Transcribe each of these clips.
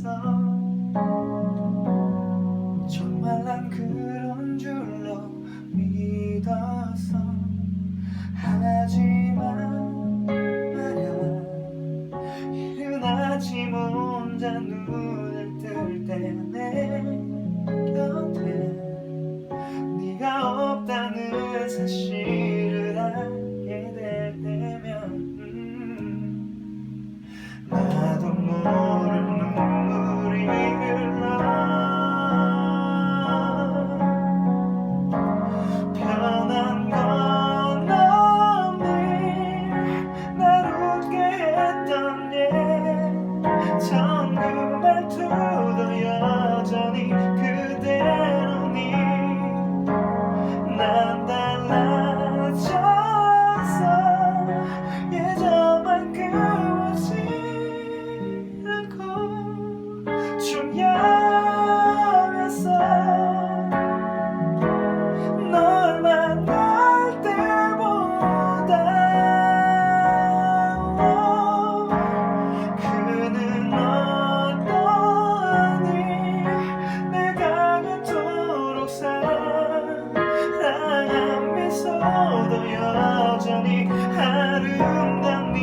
있어. 정말 난 그런 줄로 믿었어 하지만 마냥 이른 아침 혼자 눈을 뜰 때 내 곁에 네가 없다는 사실을 알게 될 때면 음, 나도 나보다 여전히 그대로니 난 달라졌어 예전만큼은 싫고 중요 여전히 아름답니?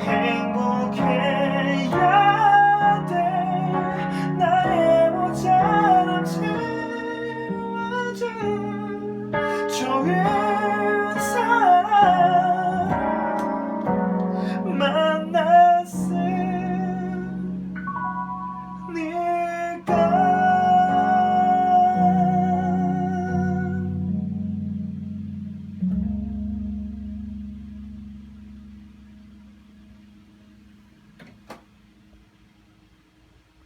행복해야 돼. 나의 모자람 채워줘 조용